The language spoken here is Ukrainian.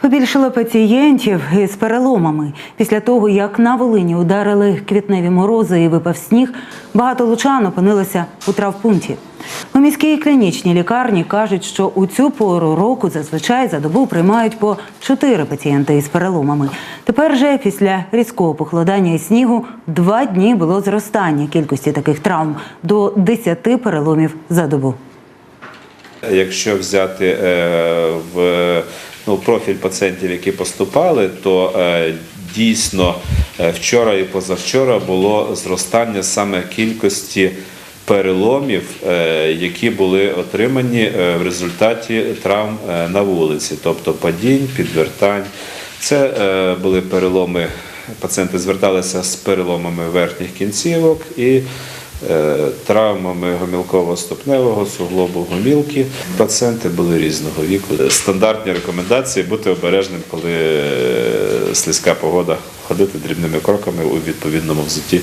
Побільшало пацієнтів із переломами. Після того, як на Волині ударили квітневі морози і випав сніг, багато лучан опинилося у травпункті. У міській клінічній лікарні кажуть, що у цю пору року зазвичай за добу приймають по чотири пацієнти із переломами. Тепер же після різкого похолодання і снігу два дні було зростання кількості таких травм до 10 переломів за добу. Якщо взяти е, в ну, профіль пацієнтів, які поступали, то е, дійсно е, вчора і позавчора було зростання саме кількості переломів, е, які були отримані в результаті травм на вулиці, тобто падінь, підвертань. Це були переломи. Пацієнти зверталися з переломами верхніх кінцівок і травмами гомілково-ступневого суглобу гомілки. Пацієнти були різного віку. Стандартні рекомендації бути обережним, коли е, слизька погода, ходити дрібними кроками у відповідному взутті.